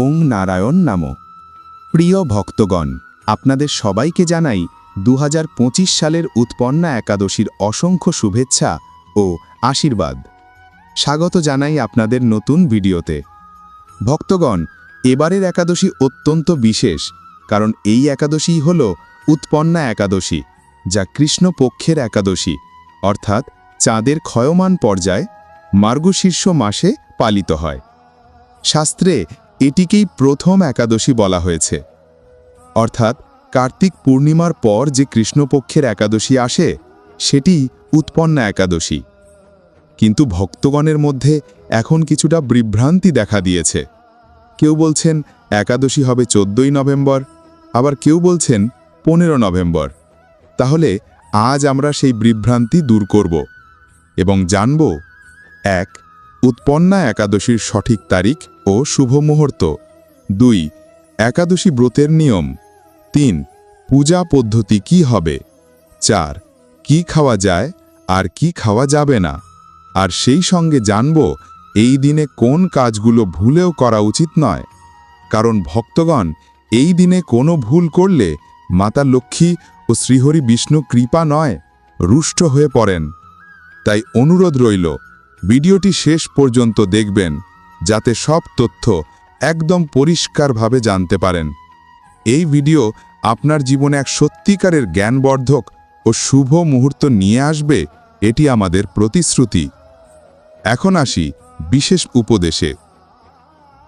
ওং নারায়ণ নাম। প্রিয় ভক্তগণ, আপনাদের সবাইকে জানাই দু হাজার পঁচিশ সালের উৎপন্না একাদশীর অসংখ্য শুভেচ্ছা ও আশীর্বাদ। স্বাগত জানাই আপনাদের নতুন ভিডিওতে। ভক্তগণ, এবারের একাদশী অত্যন্ত বিশেষ, কারণ এই একাদশী হল উৎপন্না একাদশী, যা কৃষ্ণপক্ষের একাদশী, অর্থাৎ চাঁদের ক্ষয়মান পর্যায় মার্গশীর্ষ মাসে পালিত হয়। শাস্ত্রে এটিকেই প্রথম একাদশী বলা হয়েছে। অর্থাৎ, কার্তিক পূর্ণিমার পর যে কৃষ্ণপক্ষের একাদশী আসে সেটি উৎপন্না একাদশী। কিন্তু ভক্তগণের মধ্যে এখন কিছুটা বিভ্রান্তি দেখা দিয়েছে। কেউ বলছেন, একাদশী হবে চোদ্দই নভেম্বর, আবার কেউ বলছেন, পনেরো নভেম্বর। তাহলে, আজ আমরা সেই বিভ্রান্তি দূর করব এবং জানব, এক, উৎপন্না একাদশীর সঠিক তারিখ ও শুভ মুহূর্ত। দুই, একাদশী ব্রতের নিয়ম। তিন, পূজা পদ্ধতি কি হবে? চার, কি খাওয়া যায় আর কি খাওয়া যাবে না? আর সেই সঙ্গে জানব এই দিনে কোন কাজগুলো ভুলেও করা উচিত নয়। কারণ ভক্তগণ এই দিনে কোনো ভুল করলে মাতা লক্ষ্মী ও শ্রীহরি বিষ্ণু কৃপা নয়, রুষ্ট হয়ে পড়েন। তাই অনুরোধ রইল, ভিডিওটি শেষ পর্যন্ত দেখবেন। যাতে সব তথ্য একদম পরিষ্কারভাবে জানতে পারেন। এই ভিডিও আপনার জীবনে এক সত্যিকারের জ্ঞানবর্ধক ও শুভ মুহূর্ত নিয়ে আসবে, এটি আমাদের প্রতিশ্রুতি। এখন আসি বিশেষ উপদেশে।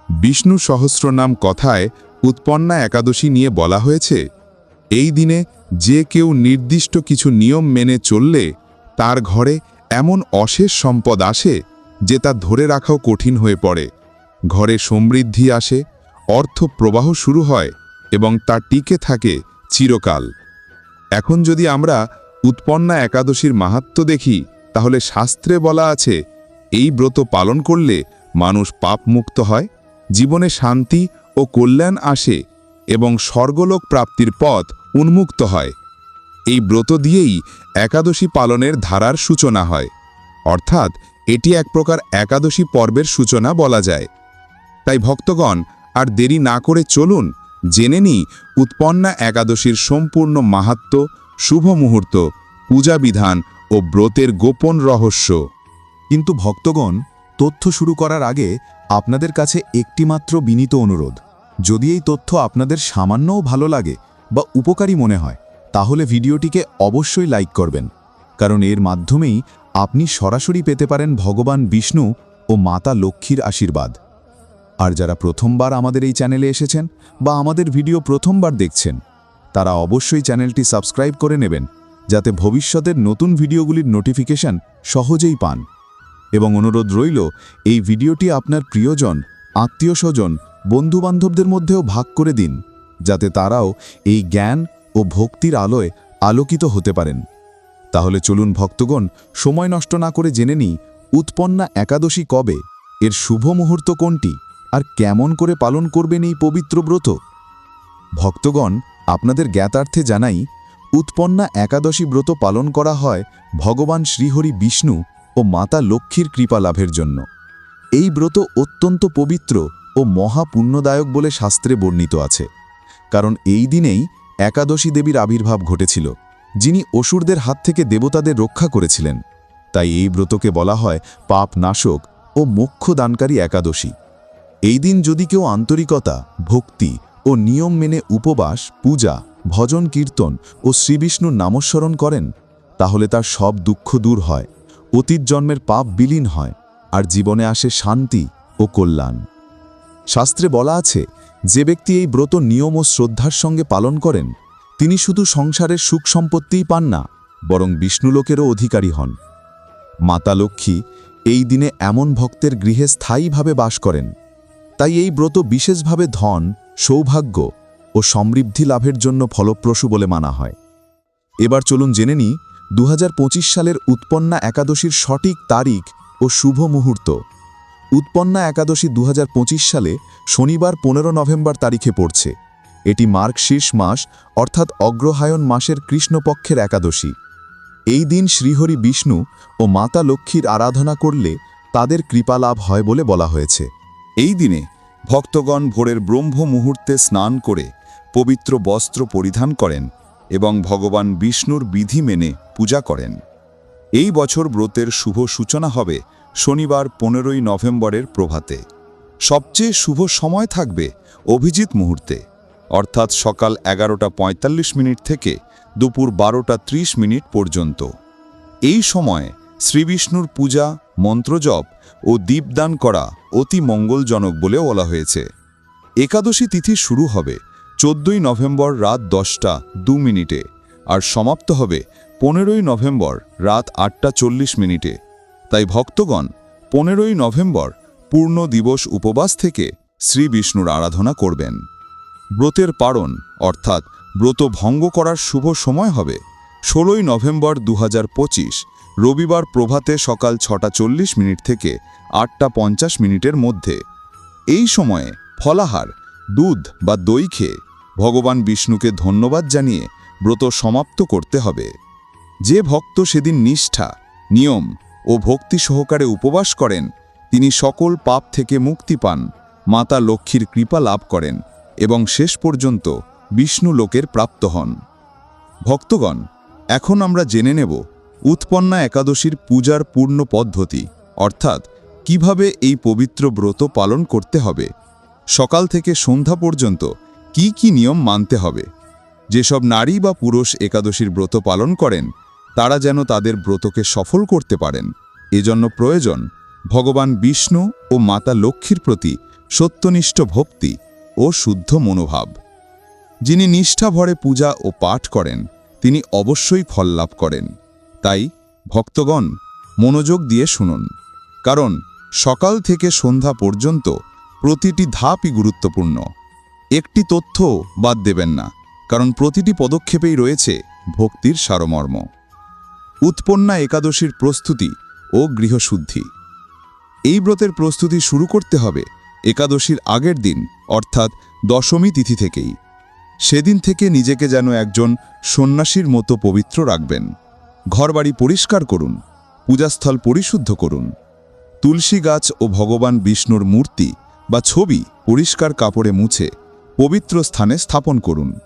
বিষ্ণু সহস্রনাম কথায় উৎপন্না একাদশী নিয়ে বলা হয়েছে, এই দিনে যে কেউ নির্দিষ্ট কিছু নিয়ম মেনে চললে তার ঘরে এমন অশেষ সম্পদ আসে যে তা ধরে রাখাও কঠিন হয়ে পড়ে। ঘরে সমৃদ্ধি আসে, অর্থ প্রবাহ শুরু হয়, এবং তা টিকে থাকে চিরকাল। এখন যদি আমরা উৎপন্না একাদশীর মাহাত্ম দেখি, তাহলে শাস্ত্রে বলা আছে, এই ব্রত পালন করলে মানুষ পাপমুক্ত হয়, জীবনে শান্তি ও কল্যাণ আসে, এবং স্বর্গলোক প্রাপ্তির পথ উন্মুক্ত হয়। এই ব্রত দিয়েই একাদশী পালনের ধারার সূচনা হয়। অর্থাৎ এটি এক প্রকার একাদশী পর্বের সূচনা বলা যায়। তাই ভক্তগণ, আর দেরি না করে চলুন, জেনে নিই উৎপন্না একাদশীর সম্পূর্ণ মাহাত্ম, শুভ মুহূর্ত, পূজা বিধান ও ব্রতের গোপন রহস্য। কিন্তু ভক্তগণ, তথ্য শুরু করার আগে আপনাদের কাছে একটিমাত্র বিনীত অনুরোধ। যদি এই তথ্য আপনাদের সামান্যও ভালো লাগে বা উপকারী মনে হয়, তাহলে ভিডিওটিকে অবশ্যই লাইক করবেন। কারণ এর মাধ্যমেই আপনি সরাসরি পেতে পারেন ভগবান বিষ্ণু ও মাতা লক্ষ্মীর আশীর্বাদ। আর যারা প্রথমবার আমাদের এই চ্যানেলে এসেছেন বা আমাদের ভিডিও প্রথমবার দেখছেন, তারা অবশ্যই চ্যানেলটি সাবস্ক্রাইব করে নেবেন, যাতে ভবিষ্যতের নতুন ভিডিওগুলির নোটিফিকেশন সহজেই পান। এবং অনুরোধ রইল, এই ভিডিওটি আপনার প্রিয়জন আত্মীয় স্বজন বন্ধুবান্ধবদের মধ্যেও ভাগ করে দিন, যাতে তারাও এই জ্ঞান ও ভক্তির আলোয় আলোকিত হতে পারেন। তাহলে চলুন ভক্তগণ, সময় নষ্ট না করে জেনে নিই উৎপন্না একাদশী কবে, এর শুভ মুহূর্ত কোনটি, আর কেমন করে পালন করবেন এই পবিত্র ব্রত? ভক্তগণ, আপনাদের জ্ঞাতার্থে জানাই, উৎপন্না একাদশী ব্রত পালন করা হয় ভগবান শ্রীহরি বিষ্ণু ও মাতা লক্ষ্মীর কৃপা লাভের জন্য। এই ব্রত অত্যন্ত পবিত্র ও মহাপুণ্যদায়ক বলে শাস্ত্রে বর্ণিত আছে, কারণ এই দিনেই একাদশী দেবীর আবির্ভাব ঘটেছিল। যিনি অসুরদের হাত থেকে দেবতাদের রক্ষা করেছিলেন। তাই এই ব্রতকে বলা হয় পাপ নাশক ও মোক্ষ দানকারী একাদশী। এই দিন যদি কেউ আন্তরিকতা, ভক্তি ও নিয়ম মেনে উপবাস, পূজা, ভজন, কীর্তন ও শ্রীবিষ্ণুর নামস্মরণ করেন, তাহলে তার সব দুঃখ দূর হয়, অতীত জন্মের পাপ বিলীন হয়, আর জীবনে আসে শান্তি ও কল্যাণ। শাস্ত্রে বলা আছে, যে ব্যক্তি এই ব্রত নিয়ম ও শ্রদ্ধার সঙ্গে পালন করেন তিনি শুধু সংসারের সুখ সম্পত্তিই পান না, বরং বিষ্ণুলোকেরও অধিকারী হন। মাতা লক্ষ্মী এই দিনে এমন ভক্তের গৃহে স্থায়ীভাবে বাস করেন। তাই এই ব্রত বিশেষভাবে ধন, সৌভাগ্য ও সমৃদ্ধি লাভের জন্য ফলপ্রসূ বলে মানা হয়। এবার চলুন জেনে নিই দু হাজার পঁচিশ সালের উৎপন্না একাদশীর সঠিক তারিখ ও শুভ মুহূর্ত। উৎপন্না একাদশী দু হাজার পঁচিশ সালে শনিবার পনেরো নভেম্বর তারিখে পড়ছে। এটি মার্কশীর্ষ মাস, অর্থাৎ অগ্রহায়ণ মাসের কৃষ্ণপক্ষের একাদশী। এই দিন শ্রীহরি বিষ্ণু ও মাতা লক্ষ্মীর আরাধনা করলে তাদের কৃপালাভ হয় বলে বলা হয়েছে। এই দিনে ভক্তগণ ভোরের ব্রহ্ম মুহূর্তে স্নান করে পবিত্র বস্ত্র পরিধান করেন এবং ভগবান বিষ্ণুর বিধি মেনে পূজা করেন। এই বছর ব্রতের শুভ সূচনা হবে শনিবার পনেরোই নভেম্বরের প্রভাতে। সবচেয়ে শুভ সময় থাকবে অভিজিৎ মুহূর্তে। অর্থাৎ সকাল এগারোটা পঁয়তাল্লিশ মিনিট থেকে দুপুর বারোটা ত্রিশ মিনিট পর্যন্ত। এই সময় শ্রীবিষ্ণুর পূজা, মন্ত্রজপ ও দীপদান করা অতি মঙ্গলজনক বলে বলা হয়েছে। একাদশী তিথি শুরু হবে চোদ্দই নভেম্বর রাত দশটা দু মিনিটে আর সমাপ্ত হবে পনেরোই নভেম্বর রাত আটটা চল্লিশ মিনিটে। তাই ভক্তগণ পনেরোই নভেম্বর পূর্ণ দিবস উপবাস থেকে শ্রী বিষ্ণুর আরাধনা করবেন। ব্রতের পারণ, অর্থাৎ ব্রত ভঙ্গ করার শুভ সময় হবে। ষোলোই নভেম্বর দু হাজার পঁচিশ, রবিবার প্রভাতে সকাল ছটা চল্লিশ মিনিট থেকে আটটা পঞ্চাশ মিনিটের মধ্যে। এই সময়ে ফলাহার, দুধ বা দই খেয়ে ভগবান বিষ্ণুকে ধন্যবাদ জানিয়ে ব্রত সমাপ্ত করতে হবে। যে ভক্ত সেদিন নিষ্ঠা, নিয়ম ও ভক্তি সহকারে উপবাস করেন, তিনি সকল পাপ থেকে মুক্তি পান, মাতা লক্ষ্মীর কৃপা লাভ করেন। এবং শেষ পর্যন্ত বিষ্ণু লোকের প্রাপ্ত হন। ভক্তগণ, এখন আমরা জেনে নেব উৎপন্না একাদশীর পূজার পূর্ণ পদ্ধতি, অর্থাৎ কীভাবে এই পবিত্র ব্রত পালন করতে হবে, সকাল থেকে সন্ধ্যা পর্যন্ত কি কি নিয়ম মানতে হবে, যেসব নারী বা পুরুষ একাদশীর ব্রত পালন করেন, তারা যেন তাদের ব্রতকে সফল করতে পারেন। এজন্য প্রয়োজন ভগবান বিষ্ণু ও মাতা লক্ষ্মীর প্রতি সত্যনিষ্ঠ ভক্তি ও শুদ্ধ মনোভাব। যিনি নিষ্ঠা ভরে পূজা ও পাঠ করেন, তিনি অবশ্যই ফল লাভ করেন। তাই ভক্তগণ, মনোযোগ দিয়ে শুনুন। কারণ সকাল থেকে সন্ধ্যা পর্যন্ত প্রতিটি ধাপই গুরুত্বপূর্ণ। একটি তথ্য বাদ দেবেন না, কারণ প্রতিটি পদক্ষেপেই রয়েছে ভক্তির সারমর্ম। উৎপন্না একাদশীর প্রস্তুতি ও গৃহশুদ্ধি। এই ব্রতের প্রস্তুতি শুরু করতে হবে একাদশীর আগের দিন অর্থাৎ দশমী তিথি থেকেই। সেদিন থেকে নিজেকে যেন একজন সন্ন্যাসীর মতো পবিত্র রাখবেন। ঘরবাড়ি পরিষ্কার করুন, পূজাস্থল পরিশুদ্ধ করুন। তুলসী গাছ ও ভগবান বিষ্ণুর মূর্তি বা ছবি পরিষ্কার কাপড়ে মুছে পবিত্র স্থানে স্থাপন করুন।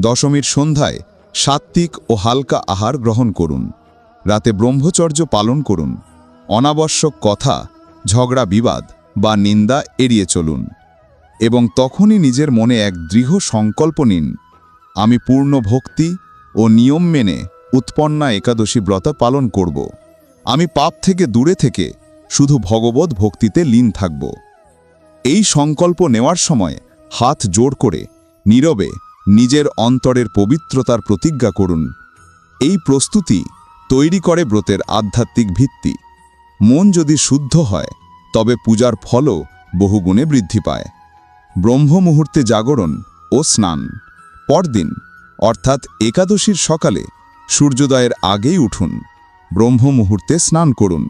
দশমীর সন্ধ্যায় সাত্ত্বিক ও হালকা আহার গ্রহণ করুন। রাতে ব্রহ্মচর্য পালন করুন। অনাবশ্যক কথা, ঝগড়া বিবাদ বা নিন্দা এড়িয়ে চলুন। এবং তখনই নিজের মনে এক দৃঢ় সংকল্প নিন। আমি পূর্ণ ভক্তি ও নিয়ম মেনে উৎপন্না একাদশী ব্রত পালন করব। আমি পাপ থেকে দূরে থেকে শুধু ভগবত ভক্তিতে লীন থাকব। এই সংকল্প নেওয়ার সময় হাত জোর করে নীরবে নিজের অন্তরের পবিত্রতার প্রতিজ্ঞা করুন। এই প্রস্তুতি তৈরি করে ব্রতের আধ্যাত্মিক ভিত্তি। মন যদি শুদ্ধ হয়, তবে পূজার ফলও বহুগুণে বৃদ্ধি পায়। ব্রহ্ম মুহূর্তে জাগরণ ও স্নান। পরদিন, অর্থাৎ একাদশীর সকালে, সূর্যোদয়ের আগেই উঠুন। ব্রহ্ম মুহূর্তে স্নান করুন।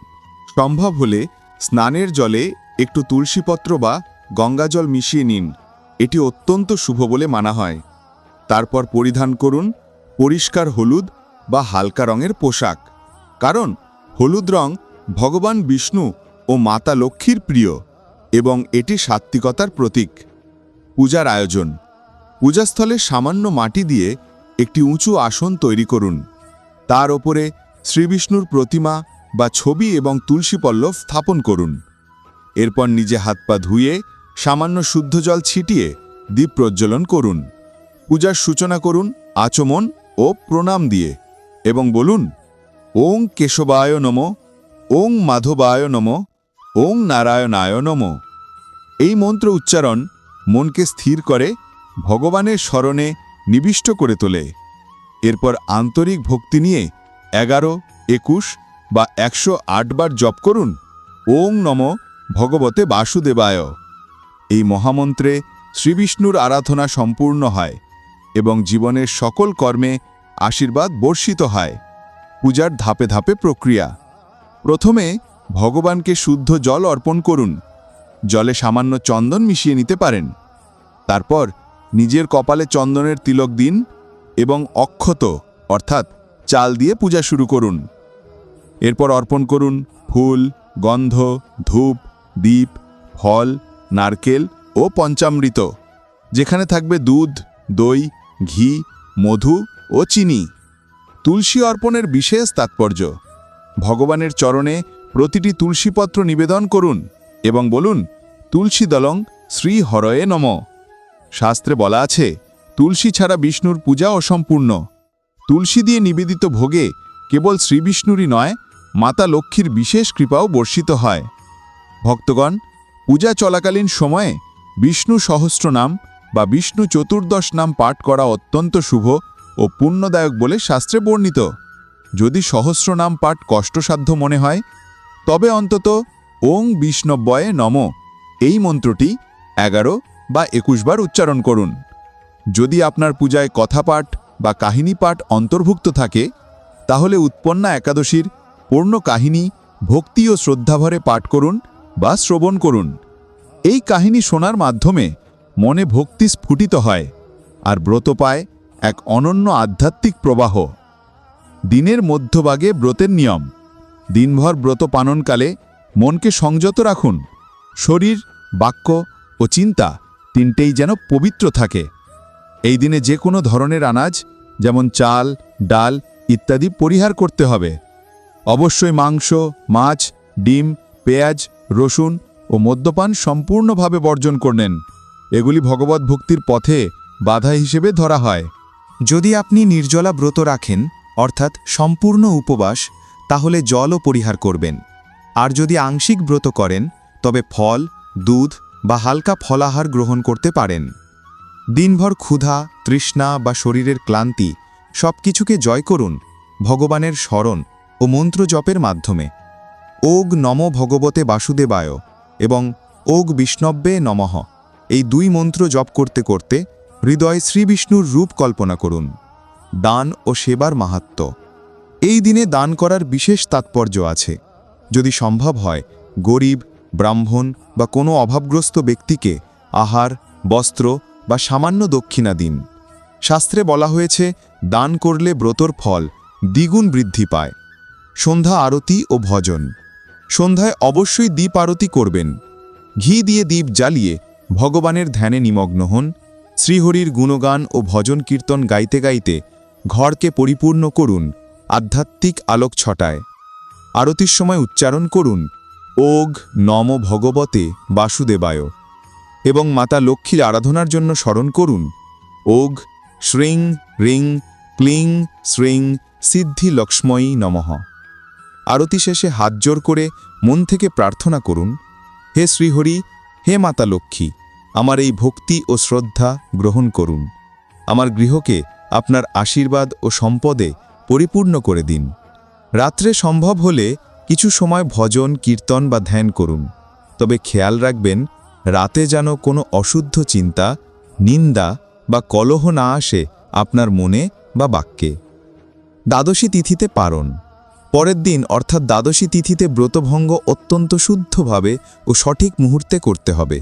সম্ভব হলে স্নানের জলে একটু তুলসীপত্র বা গঙ্গাজল মিশিয়ে নিন। এটি অত্যন্ত শুভ বলে মানা হয়। তারপর পরিধান করুন পরিষ্কার হলুদ বা হালকা রঙের পোশাক। কারণ হলুদ রং ভগবান বিষ্ণু ও মাতা লক্ষ্মীর প্রিয় এবং এটি সাত্ত্বিকতার প্রতীক। পূজার আয়োজন। পূজাস্থলে সামান্য মাটি দিয়ে একটি উঁচু আসন তৈরি করুন। তার ওপরে শ্রীবিষ্ণুর প্রতিমা বা ছবি এবং তুলসী পল্লব স্থাপন করুন। এরপর নিজে হাত পা ধুয়ে সামান্য শুদ্ধ জল ছিটিয়ে দীপ প্রজ্বলন করুন। পূজার সূচনা করুন আচমন ও প্রণাম দিয়ে এবং বলুন, ওং কেশবায় নম, ওং মাধবায় নম, ওং নারায়ণায় নম। এই মন্ত্র উচ্চারণ মনকে স্থির করে, ভগবানের স্মরণে নিবিষ্ট করে তোলে। এরপর আন্তরিক ভক্তি নিয়ে এগারো, একুশ বা একশো বার জপ করুন। ওং নম ভগবতে বাসুদেবায়। এই মহামন্ত্রে শ্রীবিষ্ণুর আরাধনা সম্পূর্ণ হয় এবং জীবনের সকল কর্মে আশীর্বাদ বর্ষিত হয়। পূজার ধাপে ধাপে প্রক্রিয়া। প্রথমে ভগবানকে শুদ্ধ জল অর্পণ করুন। জলে সামান্য চন্দন মিশিয়ে নিতে পারেন। তারপর নিজের কপালে চন্দনের তিলক দিন এবং অক্ষত, অর্থাৎ চাল দিয়ে পূজা শুরু করুন। এরপর অর্পণ করুন ফুল, গন্ধ, ধূপ, দীপ, ফল, নারকেল ও পঞ্চামৃত, যেখানে থাকবে দুধ, দই, ঘি, মধু ও চিনি। তুলসী অর্পণের বিশেষ তাৎপর্য, ভগবানের চরণে প্রতিটি তুলসীপত্র নিবেদন করুন এবং বলুন, তুলসী দলং শ্রী হরয়ে নম। শাস্ত্রে বলা আছে, তুলসী ছাড়া বিষ্ণুর পূজা অসম্পূর্ণ। তুলসী দিয়ে নিবেদিত ভোগে কেবল শ্রীবিষ্ণুরই নয়, মাতা লক্ষ্মীর বিশেষ কৃপাও বর্ষিত হয়। ভক্তগণ, পূজা চলাকালীন সময়ে বিষ্ণু সহস্র নাম বা বিষ্ণু চতুর্দশ নাম পাঠ করা অত্যন্ত শুভ ও পুণ্যদায়ক বলে শাস্ত্রে বর্ণিত। যদি সহস্র নাম পাঠ কষ্টসাধ্য মনে হয়, তবে অন্তত ওং বিষ্ণব্বয়ে নম। এই মন্ত্রটি এগারো বা একুশ বার উচ্চারণ করুন। যদি আপনার পূজায় কথা পাঠ বা কাহিনী পাঠ অন্তর্ভুক্ত থাকে, তাহলে উৎপন্না একাদশীর পূর্ণ কাহিনী ভক্তি ও শ্রদ্ধাভরে পাঠ করুন বা শ্রবণ করুন। এই কাহিনী শোনার মাধ্যমে মনে ভক্তি স্ফুটিত হয় আর ব্রত পায় এক অনন্য আধ্যাত্মিক প্রবাহ। দিনের মধ্যভাগে ব্রতের নিয়ম। দিনভর ব্রত পালনকালে মনকে সংযত রাখুন। শরীর, বাক্য ও চিন্তা তিনটেই যেন পবিত্র থাকে। এই দিনে যে কোনো ধরনের আনাজ, যেমন চাল, ডাল ইত্যাদি পরিহার করতে হবে। অবশ্যই মাংস, মাছ, ডিম, পেঁয়াজ, রসুন ও মদ্যপান সম্পূর্ণভাবে বর্জন করলেন এগুলি ভগবত ভক্তির পথে বাধা হিসেবে ধরা হয়। যদি আপনি নির্জলা ব্রত রাখেন, অর্থাৎ সম্পূর্ণ উপবাস, তাহলে জলও পরিহার করবেন। আর যদি আংশিক ব্রত করেন, তবে ফল, দুধ বা হালকা ফলাহার গ্রহণ করতে পারেন। দিনভর ক্ষুধা, তৃষ্ণা বা শরীরের ক্লান্তি সব কিছুকে জয় করুন ভগবানের স্মরণ ও মন্ত্র জপের মাধ্যমে। ওগ নম ভগবতে বাসুদেবায় এবং ওগ বিষ্ণব্বে নমঃ। এই দুই মন্ত্র জপ করতে করতে হৃদয় শ্রীবিষ্ণুর রূপ কল্পনা করুন। দান ও সেবার মাহাত্ম্য। এই দিনে দান করার বিশেষ তাৎপর্য আছে। যদি সম্ভব হয়, গরিব ব্রাহ্মণ বা কোনো অভাবগ্রস্ত ব্যক্তিকে আহার, বস্ত্র বা সামান্য দক্ষিণা দিন। শাস্ত্রে বলা হয়েছে, দান করলে ব্রতর ফল দ্বিগুণ বৃদ্ধি পায়। সন্ধ্যা আরতি ও ভজন। সন্ধ্যায় অবশ্যই দ্বীপ আরতি করবেন। ঘি দিয়ে দ্বীপ জ্বালিয়ে ভগবানের ধ্যানে নিমগ্ন হন। শ্রীহরির গুণগান ও ভজন কীর্তন গাইতে গাইতে ঘরকে পরিপূর্ণ করুন আধ্যাত্মিক আলোক ছটায় আরতির সময় উচ্চারণ করুন ওগ নম ভগবতে বাসুদেবায়, এবং মাতা লক্ষ্মীর আরাধনার জন্য স্মরণ করুন। ওগ শ্রিং রিং ক্লিং শ্রিং সিদ্ধি লক্ষ্ময়ী নমঃ। আরতি শেষে হাত জোর করে মন থেকে প্রার্থনা করুন, হে শ্রীহরি, হে মাতা লক্ষ্মী, আমার এই ভক্তি ও শ্রদ্ধা গ্রহণ করুন। আমার গৃহকে আপনার আশীর্বাদ ও সম্পদে পরিপূর্ণ করে দিন। রাত্রে সম্ভব হলে কিছু সময় ভজন, কীর্তন বা ধ্যান করুন। তবে খেয়াল রাখবেন, রাতে যেন কোনো অশুদ্ধ চিন্তা, নিন্দা বা কলহ না আসে আপনার মনে বা বাক্যে। দ্বাদশী তিথিতে পারণ। পরের দিন, অর্থাৎ দ্বাদশী তিথিতে ব্রতভঙ্গ অত্যন্ত শুদ্ধভাবে ও সঠিক মুহূর্তে করতে হবে।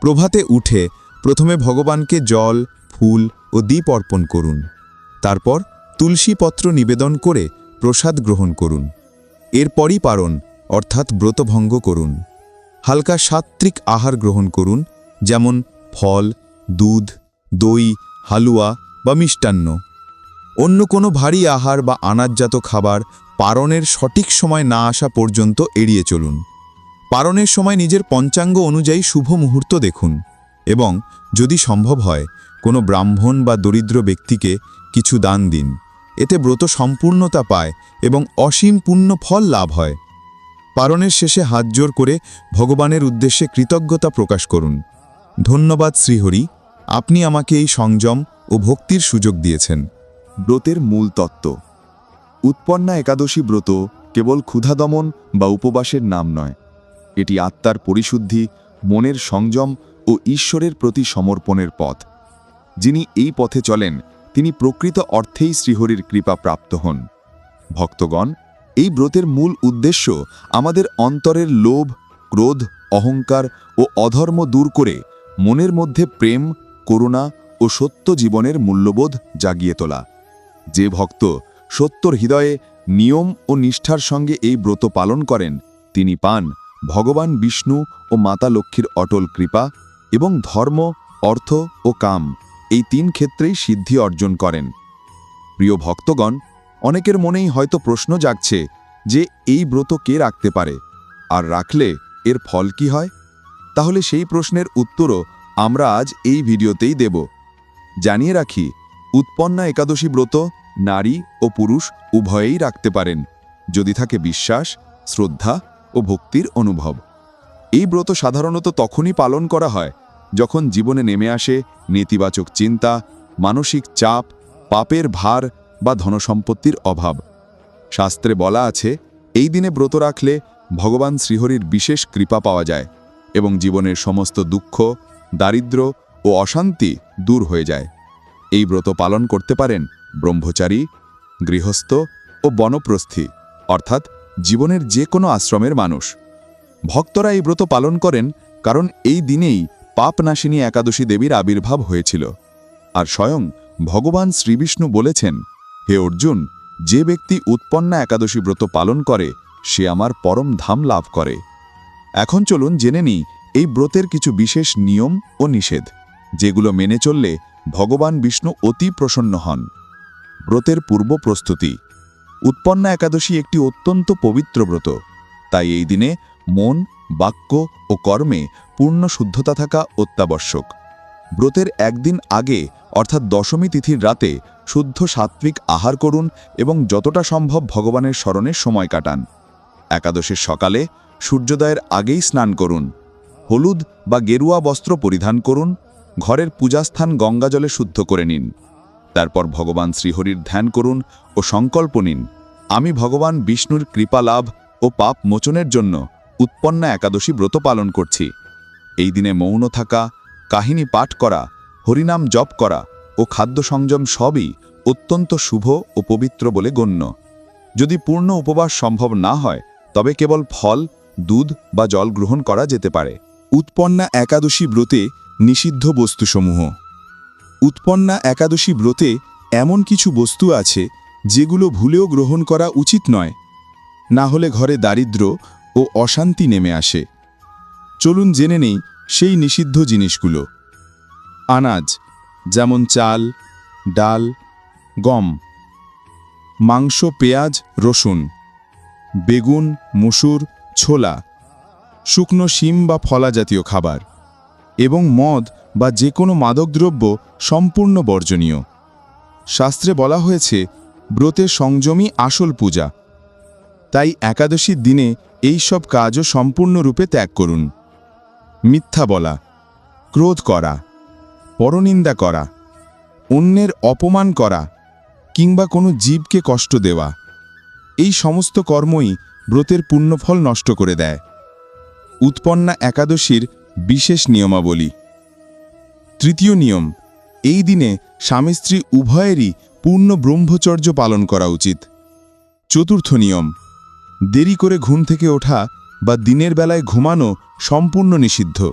প্রভাতে উঠে প্রথমে ভগবানকে জল, ফুল ও দ্বীপ অর্পণ করুন। তারপর তুলসী পত্র নিবেদন করে প্রসাদ গ্রহণ করুন। এরপরই পারণ অর্থাৎ ব্রতভঙ্গ করুন। হালকা সাত্ত্বিক আহার গ্রহণ করুন, যেমন ফল, দুধ, দই, হালুয়া বা মিষ্টান্ন। অন্য কোনো ভারী আহার বা আনাজজাত খাবার পারণের সঠিক সময় না আসা পর্যন্ত এড়িয়ে চলুন। পারণের সময় নিজের পঞ্চাঙ্গ অনুযায়ী শুভ মুহূর্ত দেখুন এবং যদি সম্ভব হয়, কোনো ব্রাহ্মণ বা দরিদ্র ব্যক্তিকে কিছু দান দিন। এতে ব্রত সম্পূর্ণতা পায় এবং অসীম পূর্ণ ফল লাভ হয়। পারণের শেষে হাত জোর করে ভগবানের উদ্দেশ্যে কৃতজ্ঞতা প্রকাশ করুন। ধন্যবাদ শ্রীহরি, আপনি আমাকে এই সংযম ও ভক্তির সুযোগ দিয়েছেন। ব্রতের মূল তত্ত্ব। উৎপন্না একাদশী ব্রত কেবল ক্ষুধাদমন বা উপবাসের নাম নয়। এটি আত্মার পরিশুদ্ধি, মনের সংযম ও ঈশ্বরের প্রতি সমর্পণের পথ। যিনি এই পথে চলেন তিনি প্রকৃত অর্থেই শ্রীহরির কৃপা প্রাপ্ত হন। ভক্তগণ, এই ব্রতের মূল উদ্দেশ্য আমাদের অন্তরের লোভ, ক্রোধ, অহংকার ও অধর্ম দূর করে মনের মধ্যে প্রেম, করুণা ও সত্য জীবনের মূল্যবোধ জাগিয়ে তোলা। যে ভক্ত সত্যর হৃদয়ে নিয়ম ও নিষ্ঠার সঙ্গে এই ব্রত পালন করেন, তিনি পান ভগবান বিষ্ণু ও মাতা লক্ষ্মীর অটল কৃপা এবং ধর্ম, অর্থ ও কাম। এই তিন ক্ষেত্রেই সিদ্ধি অর্জন করেন। প্রিয় ভক্তগণ, অনেকের মনেই হয়তো প্রশ্ন জাগছে যে এই ব্রত কে রাখতে পারে, আর রাখলে এর ফল কি হয়? তাহলে সেই প্রশ্নের উত্তরও আমরা আজ এই ভিডিওতেই দেব। জানিয়ে রাখি, উৎপন্না একাদশী ব্রত নারী ও পুরুষ উভয়েই রাখতে পারেন, যদি থাকে বিশ্বাস, শ্রদ্ধা ও ভক্তির অনুভব। এই ব্রত সাধারণত তখনই পালন করা হয় যখন জীবনে নেমে আসে নেতিবাচক চিন্তা, মানসিক চাপ, পাপের ভার বা ধনসম্পত্তির অভাব। শাস্ত্রে বলা আছে, এই দিনে ব্রত রাখলে ভগবান শ্রীহরির বিশেষ কৃপা পাওয়া যায় এবং জীবনের সমস্ত দুঃখ, দারিদ্র ও অশান্তি দূর হয়ে যায়। এই ব্রত পালন করতে পারেন ব্রহ্মচারী, গৃহস্থ ও বনপ্রস্থী, অর্থাৎ জীবনের যে কোনো আশ্রমের মানুষ। ভক্তরা এই ব্রত পালন করেন কারণ এই দিনেই পাপনাশিনী একাদশী দেবীর আবির্ভাব হয়েছিল। আর স্বয়ং ভগবান শ্রীবিষ্ণু বলেছেন, হে অর্জুন, যে ব্যক্তি উৎপন্না একাদশী ব্রত পালন করে, সে আমার পরম ধাম লাভ করে। এখন চলুন জেনে নিই এই ব্রতের কিছু বিশেষ নিয়ম ও নিষেধ, যেগুলো মেনে চললে ভগবান বিষ্ণু অতি প্রসন্ন হন। ব্রতের পূর্ব প্রস্তুতি, উৎপন্না একাদশী একটি অত্যন্ত পবিত্র ব্রত, তাই এই দিনে মন বাক্য ও কর্মে পূর্ণ শুদ্ধতা থাকা অত্যাবশ্যক। ব্রতের একদিন আগে, অর্থাৎ দশমী তিথির রাতে, শুদ্ধ সাত্ত্বিক আহার করুন এবং যতটা সম্ভব ভগবানের স্মরণে সময় কাটান। একাদশের সকালে সূর্যোদয়ের আগেই স্নান করুন। হলুদ বা গেরুয়া বস্ত্র পরিধান করুন। ঘরের পূজাস্থান গঙ্গাজলে শুদ্ধ করে নিন। তারপর ভগবান শ্রীহরির ধ্যান করুন ও সংকল্প নিন, আমি ভগবান বিষ্ণুর কৃপা লাভ ও পাপ মোচনের জন্য উৎপন্না একাদশী ব্রত পালন করছি। এই দিনে মৌন থাকা, কাহিনী পাঠ করা, হরিনাম জপ করা ও খাদ্য সংযম সবই অত্যন্ত শুভ ও পবিত্র বলে গণ্য। যদি পূর্ণ উপবাস সম্ভব না হয়, তবে কেবল ফল, দুধ বা জল গ্রহণ করা যেতে পারে। উৎপন্না একাদশী ব্রতে নিষিদ্ধ বস্তুসমূহ। উৎপন্না একাদশী ব্রতে এমন কিছু বস্তু আছে, যেগুলো ভুলেও গ্রহণ করা উচিত নয়। না হলে ঘরে দারিদ্র্য ও অশান্তি নেমে আসে। চলুন জেনে নেই সেই নিষিদ্ধ জিনিসগুলো। আনাজ, যেমন চাল, ডাল, গম, মাংস, পেঁয়াজ, রসুন, বেগুন, মুসুর, ছোলা, শুকনো শিম বা ফলা জাতীয় খাবার এবং মদ বা যে কোনো মাদকদ্রব্য সম্পূর্ণ বর্জনীয়। শাস্ত্রে বলা হয়েছে ব্রতে সংযমী আসল পূজা। তাই একাদশীর দিনে এই সব কাজও সম্পূর্ণরূপে ত্যাগ করুন। মিথ্যা বলা, ক্রোধ করা, পরনিন্দা করা, অন্যের অপমান করা, কিংবা কোনো জীবকে কষ্ট দেওয়া, এই সমস্ত কর্মই ব্রতের পুণ্যফল নষ্ট করে দেয়। উৎপন্না একাদশীর বিশেষ নিয়মাবলী। তৃতীয় নিয়ম, এই দিনে স্বামী স্ত্রী উভয়েরই পূর্ণ ব্রহ্মচর্য পালন করা উচিত। চতুর্থ নিয়ম দেরি করে ঘুম থেকে ওঠা বা দিনের বেলায় ঘুমানো সম্পূর্ণ নিষিদ্ধ।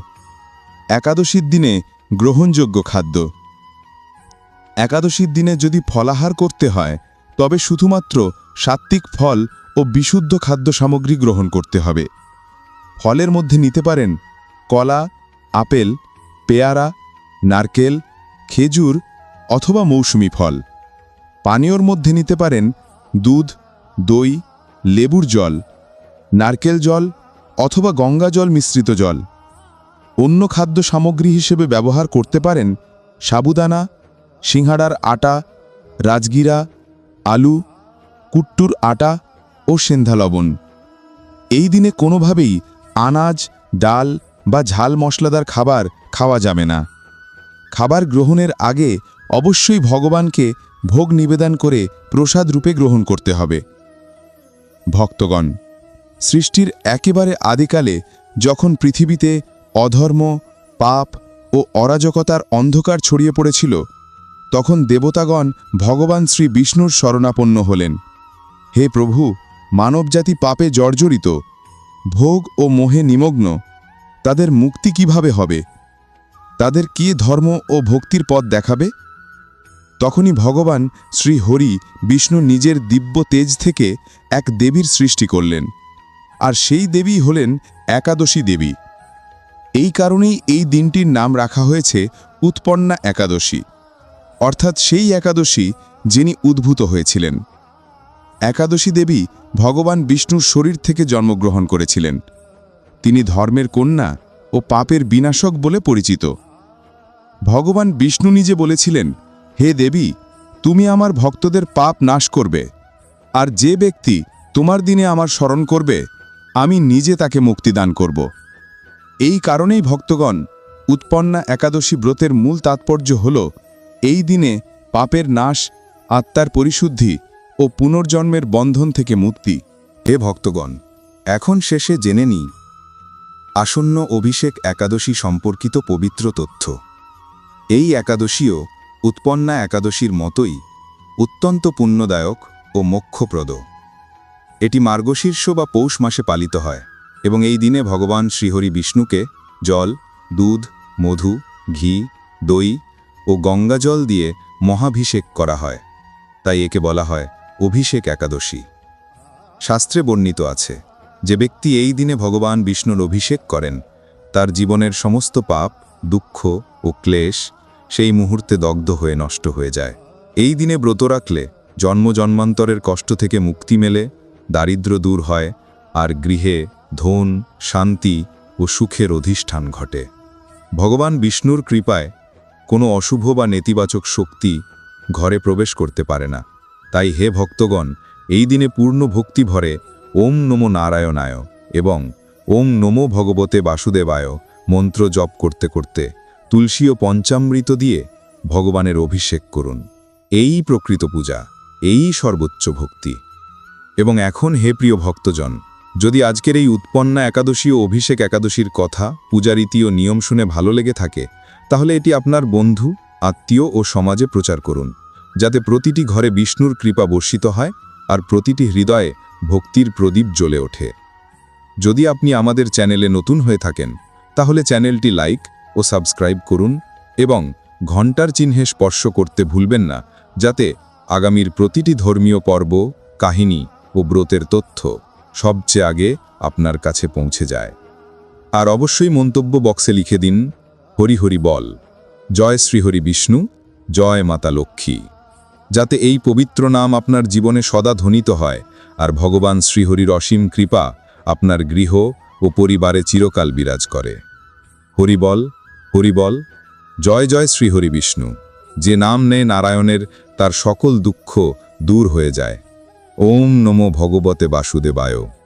একাদশীর দিনে গ্রহণযোগ্য খাদ্য। একাদশীর দিনে যদি ফলাহার করতে হয়, তবে শুধুমাত্র সাত্ত্বিক ফল ও বিশুদ্ধ খাদ্য সামগ্রী গ্রহণ করতে হবে। ফলের মধ্যে নিতে পারেন কলা, আপেল, পেয়ারা, নারকেল, খেজুর অথবা মৌসুমি ফল। পানীয়র মধ্যে নিতে পারেন দুধ, দই লেবুর জল, নারকেল জল অথবা গঙ্গা জল মিশ্রিত জল। অন্য খাদ্য সামগ্রী হিসেবে ব্যবহার করতে পারেন সাবুদানা সিংহাড়ার আটা, রাজগিরা, আলু, কুট্টুর আটা ও সেন্ধা লবণ। এই দিনে কোনোভাবেই আনাজ, ডাল বা ঝাল মশলাদার খাবার খাওয়া যাবে না। খাবার গ্রহণের আগে অবশ্যই ভগবানকে ভোগ নিবেদন করে প্রসাদ রূপে গ্রহণ করতে হবে। ভক্তগণ, সৃষ্টির একেবারে আদিকালে যখন পৃথিবীতে অধর্ম, পাপ ও অরাজকতার অন্ধকার ছড়িয়ে পড়েছিল, তখন দেবতাগণ ভগবান শ্রী বিষ্ণুর শরণাপন্ন হলেন। হে প্রভু, মানবজাতি পাপে জর্জরিত, ভোগ ও মোহে নিমগ্ন, তাদের মুক্তি কীভাবে হবে? তাদের কি ধর্ম ও ভক্তির পথ দেখাবে? তখনই ভগবান শ্রী হরি বিষ্ণু নিজের দিব্য তেজ থেকে এক দেবীর সৃষ্টি করলেন। আর সেই দেবী হলেন একাদশী দেবী। এই কারণেই এই দিনটির নাম রাখা হয়েছে উৎপন্না একাদশী। অর্থাৎ সেই একাদশী যিনি উদ্ভূত হয়েছিলেন। একাদশী দেবী ভগবান বিষ্ণুর শরীর থেকে জন্মগ্রহণ করেছিলেন। তিনি ধর্মের কন্যা ও পাপের বিনাশক বলে পরিচিত। ভগবান বিষ্ণু নিজে বলেছিলেন হে দেবী, তুমি আমার ভক্তদের পাপ নাশ করবে, আর যে ব্যক্তি তোমার দিনে আমার স্মরণ করবে, আমি নিজে তাকে মুক্তি দান করব। এই কারণেই ভক্তগণ, উৎপন্না একাদশী ব্রতের মূল তাৎপর্য হল, এই দিনে পাপের নাশ, আত্মার পরিশুদ্ধি ও পুনর্জন্মের বন্ধন থেকে মুক্তি। হে ভক্তগণ, এখন শেষে জেনে নিই। আসন্ন অভিষেক একাদশী সম্পর্কিত পবিত্র তথ্য। এই একাদশীও উৎপন্না একাদশীর মতোই অত্যন্ত পুণ্যদায়ক ও মোক্ষপ্রদ। এটি মার্গশীর্ষ বা পৌষ মাসে পালিত হয় এবং এই দিনে ভগবান শ্রীহরি বিষ্ণুকে জল, দুধ, মধু, ঘি, দই ও গঙ্গাজল দিয়ে মহাভিষেক করা হয়। তাই একে বলা হয় অভিষেক একাদশী। শাস্ত্রে বর্ণিত আছে, যে ব্যক্তি এই দিনে ভগবান বিষ্ণুর অভিষেক করেন, তার জীবনের সমস্ত পাপ, দুঃখ ও ক্লেশ সেই মুহূর্তে দগ্ধ হয়ে নষ্ট হয়ে যায়। এই দিনে ব্রত রাখলে জন্ম জন্মান্তরের কষ্ট থেকে মুক্তি মেলে, দারিদ্র্য দূর হয় আর গৃহে ধন, শান্তি ও সুখের অধিষ্ঠান ঘটে। ভগবান বিষ্ণুর কৃপায় কোনো অশুভ বা নেতিবাচক শক্তি ঘরে প্রবেশ করতে পারে না। তাই হে ভক্তগণ, এই দিনে পূর্ণ ভক্তি ভরে ওম নমো নারায়ণায় এবং ওম নমো ভগবতে বাসুদেবায় মন্ত্র জপ করতে করতে তুলসী ও পঞ্চামৃত দিয়ে ভগবানের অভিষেক করুন। এই প্রকৃত পূজা, এই সর্বোচ্চ ভক্তি। এবং এখন হে প্রিয় ভক্তজন, যদি আজকের এই উৎপন্না একাদশী ও অভিষেক একাদশীর কথা পূজারীতি ও নিয়ম শুনে ভালো লেগে থাকে, তাহলে এটি আপনার বন্ধু, আত্মীয় ও সমাজে প্রচার করুন, যাতে প্রতিটি ঘরে বিষ্ণুর কৃপা বর্ষিত হয় আর প্রতিটি হৃদয়ে ভক্তির প্রদীপ জ্বলে ওঠে। যদি আপনি আমাদের চ্যানেলে নতুন হয়ে থাকেন, তাহলে চ্যানেলটি লাইক ও সাবস্ক্রাইব করুন এবং ঘণ্টার চিহ্নে স্পর্শ করতে ভুলবেন না, যাতে আগামীর প্রতিটি ধর্মীয় পর্ব, কাহিনী ও ব্রতের তথ্য সবচেয়ে আগে আপনার কাছে পৌঁছে যায়। আর অবশ্যই মন্তব্য বক্সে লিখে দিন, হরি হরি বল, জয় শ্রীহরি বিষ্ণু, জয় মাতা লক্ষ্মী যাতে এই পবিত্র নাম আপনার জীবনে সদা ধ্বনিত হয় আর ভগবান শ্রীহরির অসীম কৃপা আপনার গৃহ ও পরিবারে চিরকাল বিরাজ করে। হরিবল হরিবল জয় জয় শ্রীহরি বিষ্ণু। যে নাম নেয় নারায়ণের, তার সকল দুঃখ দূর হয়ে যায়। ওম নমো ভগবতে বাসুদেবায়।